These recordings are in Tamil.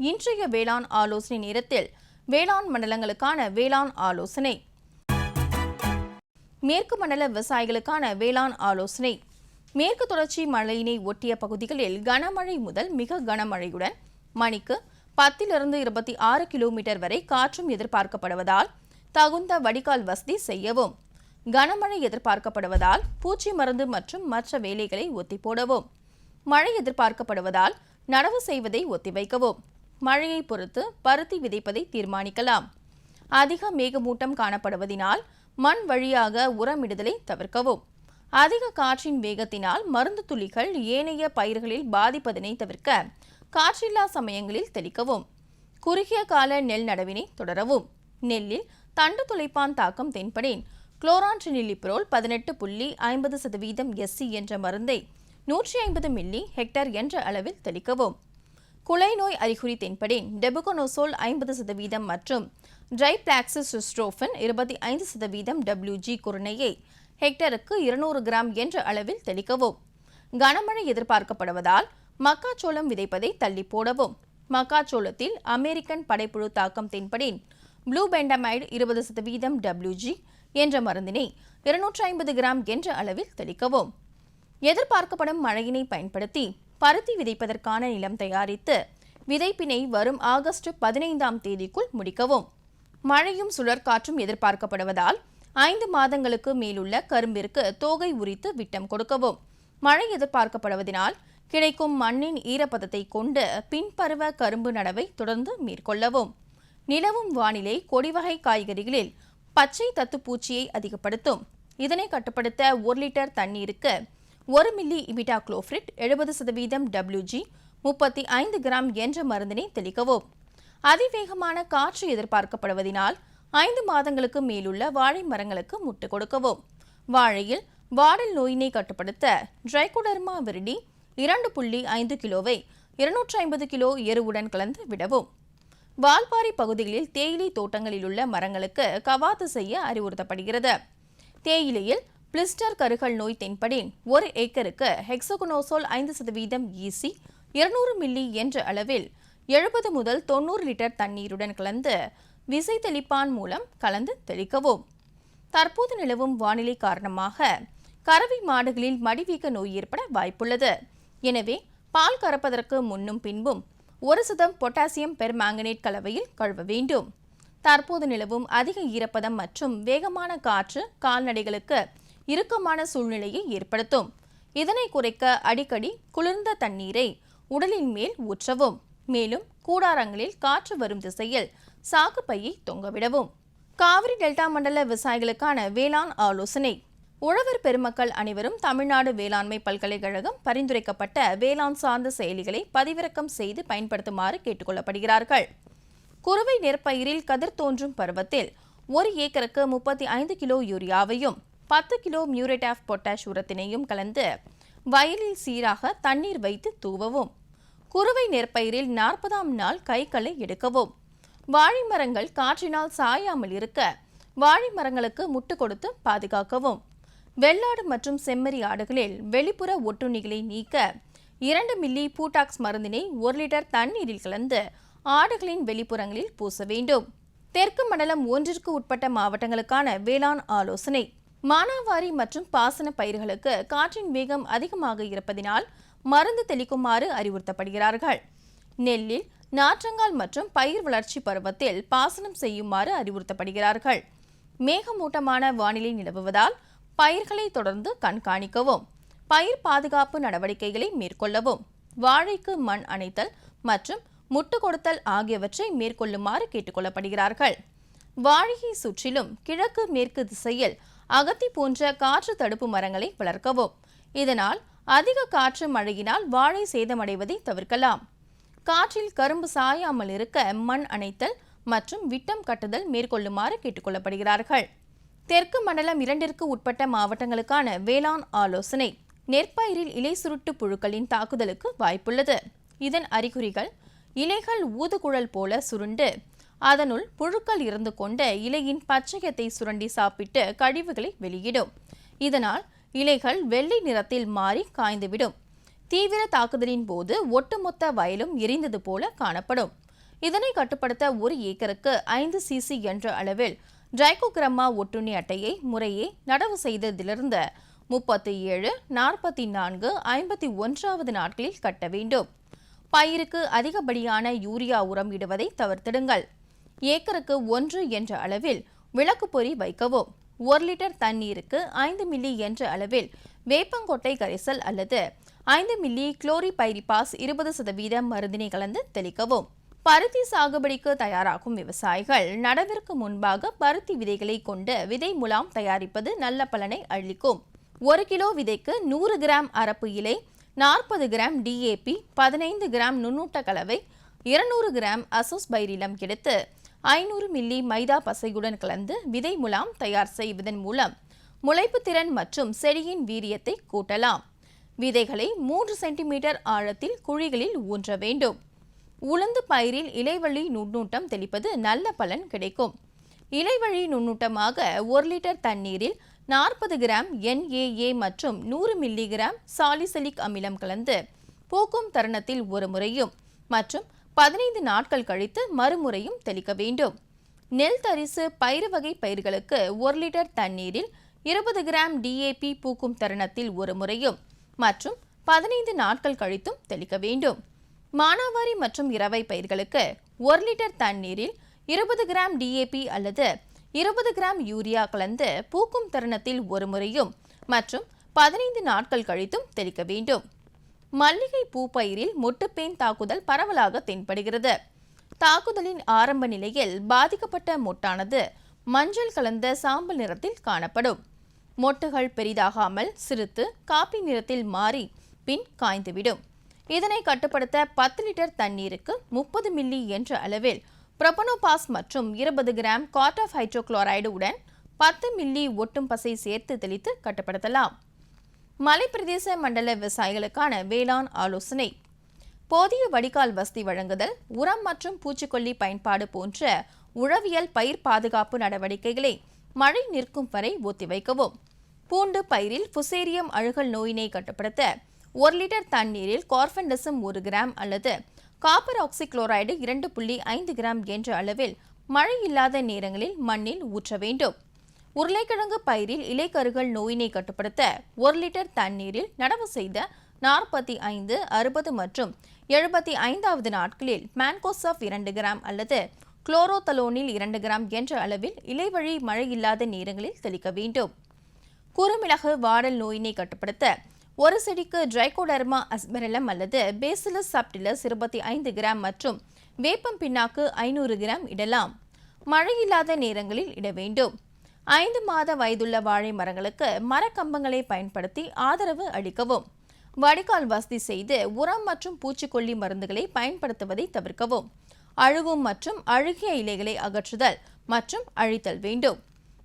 இன்றைய வேளாண் ஆலோசனை நேரத்தில் வேளாண் மண்டலங்களுக்கான வேளாண் ஆலோசனை. மேற்கு மண்டல விவசாயிகளுக்கான வேளாண் ஆலோசனை. மேற்கு தொடர்ச்சி மழையினை ஒட்டிய பகுதிகளில் கனமழை முதல் மிக கனமழையுடன் மணிக்கு பத்திலிருந்து இருபத்தி ஆறு கிலோமீட்டர் வரை காற்றும் எதிர்பார்க்கப்படுவதால் தகுந்த வடிகால் வசதி செய்யவும். கனமழை எதிர்பார்க்கப்படுவதால் பூச்சி மருந்து மற்றும் மற்ற வேலைகளை ஒத்திப்போடவும். மழை எதிர்பார்க்கப்படுவதால் நடவு செய்வதை ஒத்திவைக்கவும். மழையை பொறுத்து பருத்தி விதைப்பதை தீர்மானிக்கலாம். அதிக மேகமூட்டம் காணப்படுவதினால் மண் வழியாக உரமிடுதலை தவிர்க்கவும். அதிக காற்றின் வேகத்தினால் மருந்து துளிகள் ஏனைய பயிர்களில் பாதிப்பதனை தவிர்க்க காற்றில்லா சமயங்களில் தெளிக்கவும். குறுகிய கால நெல் நடவினை தொடரவும். நெல்லில் தண்டு துளைப்பான் தாக்கம் தென்படேன். குளோரான்ட்ரினிலிப்ரோல் பதினெட்டு புள்ளி ஐம்பது சதவீதம் எஸ்சி என்ற மருந்தை நூற்றி ஐம்பது மில்லி ஹெக்டர் என்ற அளவில் தெளிக்கவும். குலை நோய் அறிகுறி தென்படேன் டெபுகோனோசோல் ஐம்பது சதவீதம் மற்றும் ட்ரைபிளாக்சிஸ்ட்ரோஃபன் இருபத்தி ஐந்து சதவீதம் டபிள்யூஜி குருணையை ஹெக்டருக்கு இருநூறு கிராம் என்ற அளவில் தெளிக்கவும். கனமழை எதிர்பார்க்கப்படுவதால் மக்காச்சோளம் விதைப்பதை தள்ளி போடவும். மக்காச்சோளத்தில் அமெரிக்கன் படைப்புழு தாக்கம் தென்படேன் ப்ளூ பெண்டமைடு இருபது சதவீதம் டபிள்யூஜி என்ற மருந்தினை இருநூற்றி ஐம்பது கிராம் என்ற அளவில் தெளிக்கவும். எதிர்பார்க்கப்படும் மழையினை பயன்படுத்தி பருத்தி விதைப்பதற்கான நிலம் தயாரித்து விதைப்பினை வரும் ஆகஸ்ட் பதினைந்தாம் தேதிக்குள் முடிக்கவும். மழையும் சுழற்காற்றும் எதிர்பார்க்கப்படுவதால் ஐந்து மாதங்களுக்கு மேலுள்ள கரும்பிற்கு தோகை உரித்து விட்டம் கொடுக்கவும். மழை எதிர்பார்க்கப்படுவதனால் கிடைக்கும் மண்ணின் ஈரப்பதத்தை கொண்டு பின்பருவ கரும்பு நடவை தொடர்ந்து மேற்கொள்ளவும். நிலவும் வானிலை கொடிவகை காய்கறிகளில் பச்சை தத்துப்பூச்சியை அதிகப்படுத்தும். இதனை கட்டுப்படுத்த ஒரு லிட்டர் தண்ணீருக்கு ஒரு மில்லி இமிடாக்ளோஃப்ரிட் எழுபது சதவீதம் டபிள்யூஜி முப்பத்தி ஐந்து கிராம் என்ற மருந்தினை தெளிக்கவும். அதிவேகமான காற்று எதிர்பார்க்கப்படுவதினால் ஐந்து மாதங்களுக்கு மேலுள்ள வாழை மரங்களுக்கு முட்டு கொடுக்கவும். வாழையில் வாடல் நோயினை கட்டுப்படுத்த ட்ரைகோடர்மா விரிடி இரண்டு புள்ளி ஐந்து கிலோவை இருநூற்றி ஐம்பது கிலோ எருவுடன் கலந்து விடவும். வால்பாரி பகுதிகளில் தேயிலை தோட்டங்களில் உள்ள மரங்களுக்கு கவாத்து செய்ய அறிவுறுத்தப்படுகிறது. தேயிலையில் பிளிஸ்டர் கருகல் நோய் தென்படின் ஒரு ஏக்கருக்கு ஹெக்ஸகுனோசோல் ஐந்து சதவீதம் ஈசி இருநூறு மில்லி என்ற அளவில் எழுபது முதல் தொண்ணூறு லிட்டர் தண்ணீருடன் கலந்து விசை தெளிப்பான் மூலம் கலந்து தெளிக்கவும். தற்போது நிலவும் வானிலை காரணமாக கறவை மாடுகளில் மடிவீக்க நோய் ஏற்பட வாய்ப்புள்ளது. எனவே பால் கறப்பதற்கு முன்னும் பின்பும் ஒரு சதம் பொட்டாசியம் பெர்மாங்கனேட் கலவையில் கழுவ வேண்டும். தற்போது நிலவும் அதிக ஈரப்பதம் மற்றும் வேகமான காற்று கால்நடைகளுக்கு இறுக்கமான சூழ்நிலையை ஏற்படுத்தும். இதனை குறைக்க அடிக்கடி குளிர்ந்த தண்ணீரை உடலின் மேல் ஊற்றவும். மேலும் கூடாரங்களில் காற்று வரும் திசையில் சாக்குப்பையை தொங்கவிடவும். காவிரி டெல்டா மண்டல விவசாயிகளுக்கான வேளாண் ஆலோசனை. உழவர் பெருமக்கள் அனைவரும் தமிழ்நாடு வேளாண்மை பல்கலைக்கழகம் பரிந்துரைக்கப்பட்ட வேளாண் சார்ந்த செயலிகளை பதிவிறக்கம் செய்து பயன்படுத்துமாறு கேட்டுக்கொள்ளப்படுகிறார்கள். குறுவை நெற்பயிரில் கதிர் தோன்றும் பருவத்தில் ஒரு ஏக்கருக்கு முப்பத்தி ஐந்து கிலோ யூரியாவையும் பத்து கிலோ மியூரேட் ஆஃப் பொட்டாஷ் உரத்தினையும் கலந்து வயலில் சீராக தண்ணீர் வைத்து தூவவும். குறுவை நெற்பயிரில் நாற்பதாம் நாள் கைகளை எடுக்கவும். வாழை மரங்கள் காற்றினால் சாயாமல் இருக்க வாழை மரங்களுக்கு முட்டு கொடுத்து பாதுகாக்கவும். வெள்ளாடு மற்றும் செம்மறி ஆடுகளில் வெளிப்புற ஒட்டுண்ணிகளை நீக்க இரண்டு மில்லி பூட்டாக்ஸ் மருந்தினை ஒரு லிட்டர் தண்ணீரில் கலந்து ஆடுகளின் வெளிப்புறங்களில் பூச வேண்டும். தெற்கு மண்டலம் ஒன்றிற்கு உட்பட்ட மாவட்டங்களுக்கான வேளாண் ஆலோசனை. மானாவாரி மற்றும் பாசன பயிர்களுக்கு காற்றின் வேகம் அதிகமாக இருப்பதினால் மருந்து தெளிக்குமாறு அறிவுறுத்தப்படுகிறார்கள். நெல்லில் நாற்றங்கால் மற்றும் பயிர் வளர்ச்சி பருவத்தில் பாசனம் செய்யுமாறு அறிவுறுத்தப்படுகிறார்கள். மேகமூட்டமான வானிலை நிலவுவதால் பயிர்களை தொடர்ந்து கண்காணிக்கவும் பயிர் பாதுகாப்பு நடவடிக்கைகளை மேற்கொள்ளவும் வாழைக்கு மண் அணைத்தல் மற்றும் முட்டு கொடுத்தல் ஆகியவற்றை மேற்கொள்ளுமாறு கேட்டுக்கொள்ளப்படுகிறார்கள் வாழையை சுற்றிலும் கிழக்கு மேற்கு திசையில் அகத்தி போன்ற காற்று தடுப்பு மரங்களை வளர்க்கவும். இதனால் அதிக காற்று மழையினால் வாழை சேதமடைவதை தவிர்க்கலாம். காற்றில் கரும்பு சாயாமல் இருக்க மண் அணைத்தல் மற்றும் விட்டம் கட்டுதல் மேற்கொள்ளுமாறு கேட்டுக்கொள்ளப்படுகிறார்கள். தெற்கு மண்டலம் இரண்டிற்கு உட்பட்ட மாவட்டங்களுக்கான வேளாண் ஆலோசனை. நெற்பயிரில் இலை சுருட்டு புழுக்களின் தாக்குதலுக்கு வாய்ப்புள்ளது. இதன் அறிகுறிகள் இலைகள் ஊதுகுழல் போல சுருண்டு அதனுள் புழுக்கள் இருந்து கொண்ட இலையின் பச்சையத்தை சுரண்டி சாப்பிட்டு கழிவுகளை வெளியிடும். இதனால் இலைகள் வெள்ளை நிறத்தில் மாறி காய்ந்துவிடும். தீவிர தாக்குதலின் போது ஒட்டுமொத்த வயலும் எரிந்தது போல காணப்படும். இதனை கட்டுப்படுத்த ஒரு ஏக்கருக்கு ஐந்து சிசி என்ற அளவில் ட்ரைகோகிரம்மா ஒட்டுண்ணி அட்டையை முறையே நடவு செய்ததிலிருந்து முப்பத்தி ஏழு நாற்பத்தி நான்கு ஐம்பத்தி ஒன்றாவது நாட்களில் கட்ட வேண்டும். பயிருக்கு அதிகப்படியான யூரியா உரம் இடுவதை தவிர்த்திடுங்கள். ஏக்கருக்கு ஒன்று என்ற அளவில் விளக்கு பொறி வைக்கவும். ஒரு லிட்டர் தண்ணீருக்கு ஐந்து மில்லி என்ற அளவில் வேப்பங்கொட்டை கரைசல் அல்லது ஐந்து மில்லி குளோரிபைரிபாஸ் இருபது சதவீதம் மருந்தினை கலந்து தெளிக்கவும். பருத்தி சாகுபடிக்கு தயாராகும் விவசாயிகள் நடவிற்கு முன்பாக பருத்தி விதைகளை கொண்டு விதை முலாம் தயாரிப்பது நல்ல பலனை அளிக்கும். ஒரு கிலோ விதைக்கு நூறு கிராம் அரப்பு இலை நாற்பது கிராம் டிஏபி பதினைந்து கிராம் நுண்ணூட்ட கலவை இருநூறு கிராம் அசோஸ்பைரிலம் எடுத்து ஐநூறு மில்லி மைதா பசையுடன் கலந்து விதை முலாம் தயார் செய்வதன் மூலம் முளைப்பு திறன் மற்றும் செடியின் வீரியத்தை கூட்டலாம். விதைகளை மூன்று சென்டிமீட்டர் ஆழத்தில் குழிகளில் ஊன்ற வேண்டும். உளுந்து பயிரில் இலைவழி நுண்ணூட்டம் தெளிப்பது நல்ல பலன் கிடைக்கும். இலைவழி நுண்ணூட்டமாக ஒரு லிட்டர் தண்ணீரில் நாற்பது கிராம் என்ஏஏ மற்றும் நூறு மில்லிகிராம் சாலிசலிக் அமிலம் கலந்து பூக்கும் தருணத்தில் ஒரு முறையும் மற்றும் பதினைந்து நாட்கள் கழித்து மறுமுறையும் தெளிக்க வேண்டும். நெல் தரிசு பயிறு வகை பயிர்களுக்கு ஒரு லிட்டர் தண்ணீரில் இருபது கிராம் டிஏபி பூக்கும் தருணத்தில் ஒரு முறையும் மற்றும் பதினைந்து நாட்கள் கழித்தும் தெளிக்க வேண்டும். மானாவாரி மற்றும் இரவை பயிர்களுக்கு ஒரு லிட்டர் தண்ணீரில் இருபது கிராம் டிஏபி அல்லது இருபது கிராம் யூரியா கலந்து பூக்கும் தருணத்தில் ஒரு முறையும் மற்றும் பதினைந்து நாட்கள் கழித்தும் தெளிக்க வேண்டும். மல்லிகை பூ பயிரில் மொட்டுப்பேன் தாக்குதல் பரவலாக தென்படுகிறது. தாக்குதலின் ஆரம்ப நிலையில் பாதிக்கப்பட்ட மொட்டானது மஞ்சள் கலந்த சாம்பல் நிறத்தில் காணப்படும். மொட்டுகள் பெரிதாகாமல் சிறுத்து காப்பி நிறத்தில் மாறி பின் காய்ந்துவிடும். இதனை கட்டுப்படுத்த பத்து லிட்டர் தண்ணீருக்கு முப்பது மில்லி என்ற அளவில் புரொபனோபாஸ் மற்றும் இருபது கிராம் காட் ஹைட்ரோகுளோரைடு உடன் பத்து மில்லி ஒட்டும் பசை சேர்த்து தெளித்து கட்டுப்படுத்தலாம். மலைப்பிரதேச மண்டல விவசாயிகளுக்கான வேளாண் ஆலோசனை. போதிய வடிகால் வசதி வழங்குதல் உரம் மற்றும் பூச்சிக்கொல்லி பயன்பாடு போன்ற உழவியல் பயிர் பாதுகாப்பு நடவடிக்கைகளை மழை நிற்கும் வரை ஒத்திவைக்கவும் பூண்டு பயிரில் புசேரியம் அழுகல் நோயினை கட்டுப்படுத்த ஒரு லிட்டர் தண்ணீரில் கார்பன்டசம் ஒரு கிராம் அல்லது காப்பர் ஆக்சிக்ளோரைடு இரண்டு புள்ளி ஐந்து கிராம் என்ற அளவில் மழை இல்லாத நேரங்களில் மண்ணில் ஊற்ற வேண்டும். உருளைக்கிழங்கு பயிரில் இலைக்கருகள் நோயினை கட்டுப்படுத்த ஒரு லிட்டர் தண்ணீரில் நடவு செய்த நாற்பத்தி ஐந்து அறுபது மற்றும் எழுபத்தி ஐந்தாவது நாட்களில் மேன்கோசாஃப் இரண்டு கிராம் அல்லது குளோரோதலோனில் இரண்டு கிராம் என்ற அளவில் இலைவழி மழை இல்லாத நேரங்களில் தெளிக்க வேண்டும். குறுமிளகு வாடல் நோயினை கட்டுப்படுத்த ஒரு செடிக்கு ட்ரைகோடர்மா அஸ்பெரலம் அல்லது பேசிலஸ் சாப்டிலஸ் இருபத்தி ஐந்து கிராம் மற்றும் வேப்பம் பின்னாக்கு ஐநூறு கிராம் இடலாம். மழை இல்லாத நேரங்களில் இட வேண்டும். ஐந்து மாத வயதுள்ள வாழை மரங்களுக்கு மரக்கம்பங்களை பயன்படுத்தி ஆதரவு அளிக்கவும். வடிகால் வசதி செய்து உரம் மற்றும் பூச்சிக்கொல்லி மருந்துகளை பயன்படுத்துவதை தவிர்க்கவும். அழுகும் மற்றும் அழுகிய இலைகளை அகற்றுதல் மற்றும் அழித்தல் வேண்டும்.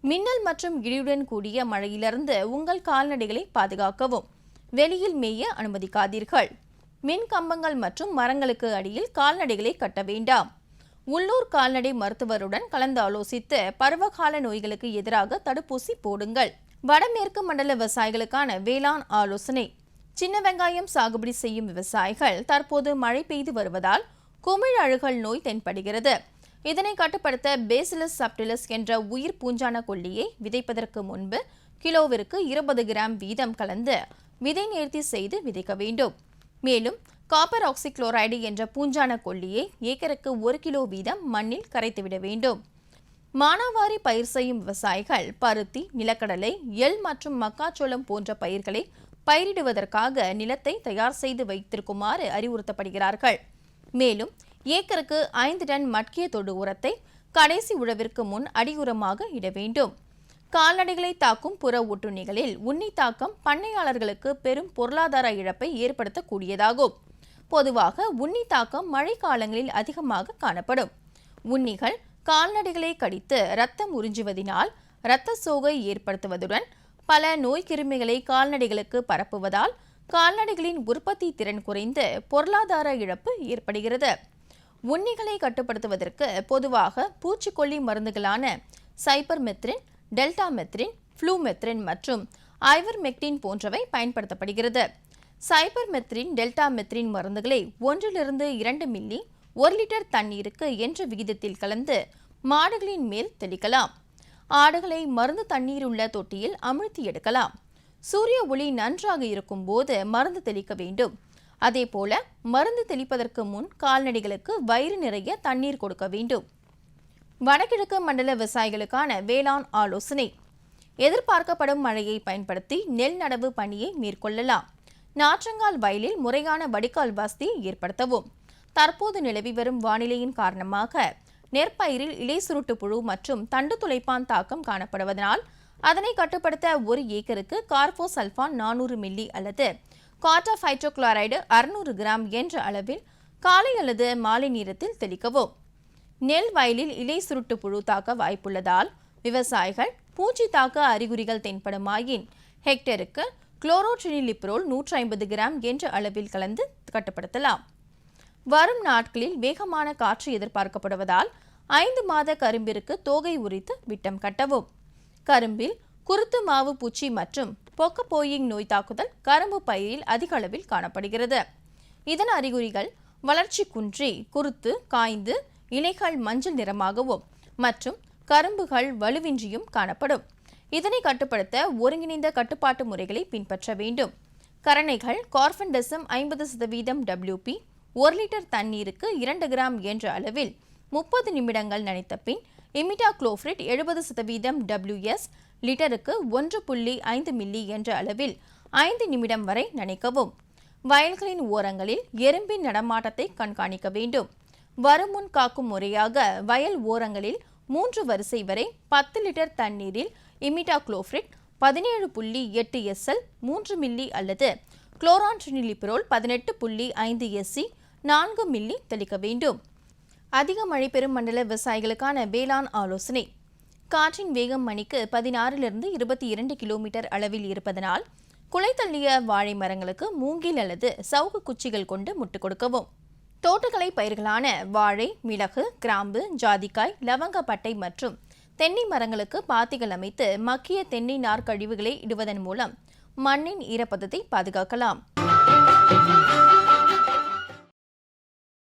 மின்னல் மற்றும் இடியுடன் கூடிய மழையிலிருந்து உங்கள் கால்நடைகளை பாதுகாக்கவும். வெளியில் மேய அனுமதிக்காதீர்கள். மின் கம்பங்கள் மற்றும் மரங்களுக்கு அடியில் கால்நடைகளை கட்ட வேண்டாம். உள்ளூர் கால்நடை மருத்துவருடன் கலந்து ஆலோசித்து பருவகால நோய்களுக்கு எதிராக தடுப்பூசி போடுங்கள். வடமேற்கு மண்டல விவசாயிகளுக்கான வேளாண் ஆலோசனை. சின்ன வெங்காயம் சாகுபடி செய்யும் விவசாயிகள் தற்போது மழை பெய்து வருவதால் குமிழ் அழுகல் நோய் தென்படுகிறது. இதனை கட்டுப்படுத்த பேசிலஸ் சப்டிலஸ் என்ற உயிர் பூஞ்சான கொல்லியை விதைப்பதற்கு முன்பு கிலோவிற்கு இருபது கிராம் வீதம் கலந்து விதை நேர்த்தி செய்து விதைக்க வேண்டும். மேலும் காப்பர் ஆக்சிக்ளோரைடு என்ற பூஞ்சான கொல்லியை ஏக்கருக்கு ஒரு கிலோ வீதம் மண்ணில் கரைத்துவிட வேண்டும். மானாவாரி பயிர் செய்யும் விவசாயிகள் பருத்தி நிலக்கடலை எள் மற்றும் மக்காச்சோளம் போன்ற பயிர்களை பயிரிடுவதற்காக நிலத்தை தயார் செய்து வைத்திருக்குமாறு அறிவுறுத்தப்படுகிறார்கள். மேலும் ஏக்கருக்கு ஐந்து டன் மட்கிய தொடு உரத்தை கடைசி உழவிற்கு முன் அடியுரமாக இட வேண்டும். கால்நடைகளை தாக்கும் புற ஒட்டுண்ணிகளில் உன்னி தாக்கம் பண்ணையாளர்களுக்கு பெரும் பொருளாதார இழப்பை ஏற்படுத்தக்கூடியதாகும். பொதுவாக உண்ணி தாக்கம் மழைக்காலங்களில் அதிகமாக காணப்படும். உண்ணிகள் கால்நடைகளை கடித்து ரத்தம் உறிஞ்சுவதினால் இரத்த சோகை ஏற்படுத்துவதுடன் பல நோய் கிருமிகளை கால்நடைகளுக்கு பரப்புவதால் கால்நடைகளின் உற்பத்தி திறன் குறைந்து பொருளாதார இழப்பு ஏற்படுகிறது. உண்ணிகளை கட்டுப்படுத்துவதற்கு பொதுவாக பூச்சிக்கொல்லி மருந்துகளான சைப்பர் மெத்ரின் டெல்டா மெத்ரின் ஃப்ளூ ஃப்ளூமெத்ரின் மற்றும் ஐவர் மெக்டின் போன்றவை பயன்படுத்தப்படுகிறது. சைபர் மெத்ரின் டெல்டா மெத்ரின் மருந்துகளை ஒன்றிலிருந்து இரண்டு மில்லி ஒரு லிட்டர் தண்ணீருக்கு என்ற விகிதத்தில் கலந்து மாடுகளின் மேல் தெளிக்கலாம். ஆடுகளை மருந்து தண்ணீர் உள்ள தொட்டியில் அமிழ்த்தி எடுக்கலாம். சூரிய ஒளி நன்றாக இருக்கும் போது மருந்து தெளிக்க வேண்டும். அதேபோல மருந்து தெளிப்பதற்கு முன் கால்நடைகளுக்கு வயிறு நிறைய தண்ணீர் கொடுக்க வேண்டும். வடகிழக்கு மண்டல விவசாயிகளுக்கான வேளாண் ஆலோசனை. எதிர்பார்க்கப்படும் மழையை பயன்படுத்தி நெல் நடவு பணியை மேற்கொள்ளலாம். நாற்றங்கால் வயலில் முறையான வடிகால் வசதி ஏற்படுத்தவும். தற்போது நிலவி வரும் வானிலையின் காரணமாக நெற்பயிரில் இலை சுருட்டு புழு மற்றும் தண்டு துளைப்பான் தாக்கம் காணப்படுவதனால் அதனை கட்டுப்படுத்த ஒரு ஏக்கருக்கு கார்போசல்ஃபான் நானூறு மில்லி அல்லது கார்டா ஹைட்ரோகுளோரைடு அறுநூறு கிராம் என்ற அளவில் காலை அல்லது மாலை நேரத்தில் தெளிக்கவும். நெல் வயலில் இலை சுருட்டு புழு தாக்க வாய்ப்புள்ளதால் விவசாயிகள் பூச்சி தாக்க அறிகுறிகள் தென்படுமாயின் ஹெக்டருக்கு குளோரோட்ரினிலிப்ரோல் நூற்றி ஐம்பது கிராம் என்ற அளவில் கலந்து கட்டுப்படுத்தலாம். வரும் நாட்களில் வேகமான காற்று எதிர்பார்க்கப்படுவதால் ஐந்து மாத கரும்பிற்கு தோகை உரித்து விட்டம் கட்டவும். கரும்பில் குருத்து மாவு பூச்சி மற்றும் பொக்கப்போயிங் நோய் தாக்குதல் கரும்பு பயிரில் அதிக அளவில் காணப்படுகிறது. இதன் அறிகுறிகள் வளர்ச்சி குன்றி குருத்து காய்ந்து இலைகள் மஞ்சள் நிறமாகவும் மற்றும் கரும்புகள் வலுவின்றியும் காணப்படும். இதனை கட்டுப்படுத்த ஒருங்கிணைந்த கட்டுப்பாட்டு முறைகளை பின்பற்ற வேண்டும். கரணைகள் கார்பன்டசம் ஐம்பது சதவீதம் டபிள்யூபி ஒரு லிட்டர் தண்ணீருக்கு இரண்டு கிராம் என்ற அளவில் முப்பது நிமிடங்கள் நனைத்த பின் இமிடா குளோஃப்ரிட் எழுபது சதவீதம் டபிள்யூஎஸ் லிட்டருக்கு ஒன்று புள்ளி ஐந்து மில்லி என்ற அளவில் ஐந்து நிமிடம் வரை நனைக்கவும். வயல்களின் ஓரங்களில் எறும்பின் நடமாட்டத்தை கண்காணிக்க வேண்டும். வருமுன் காக்கும் முறையாக வயல் ஓரங்களில் மூன்று வரிசை வரை பத்து லிட்டர் தண்ணீரில் இமிடா குளோஃப்ரிட் பதினேழு புள்ளி எட்டு எஸ்எல் மூன்று மில்லி அல்லது குளோரான்ட்ரினிலிபிரோல் பதினெட்டு புள்ளி ஐந்து எஸ்சி நான்கு மில்லி தெளிக்க வேண்டும். அதிக மழை பெறும் மண்டல விவசாயிகளுக்கான வேளாண் ஆலோசனை. காற்றின் வேகம் மணிக்கு பதினாறிலிருந்து இருபத்தி இரண்டு கிலோமீட்டர் அளவில் இருப்பதனால் குலை தள்ளிய வாழை மரங்களுக்கு மூங்கில் அல்லது சவுக்கு குச்சிகள் கொண்டு முட்டுக் கொடுக்கவும். தோட்டக்கலை பயிர்களான வாழை மிளகு கிராம்பு ஜாதிக்காய் லவங்கப்பட்டை மற்றும் தென்னை மரங்களுக்கு பாத்திகள் அமைத்து மக்கிய தென்னை நார்கழிவுகளை இடுவதன் மூலம் மண்ணின் ஈரப்பதத்தை பாதுகாக்கலாம்.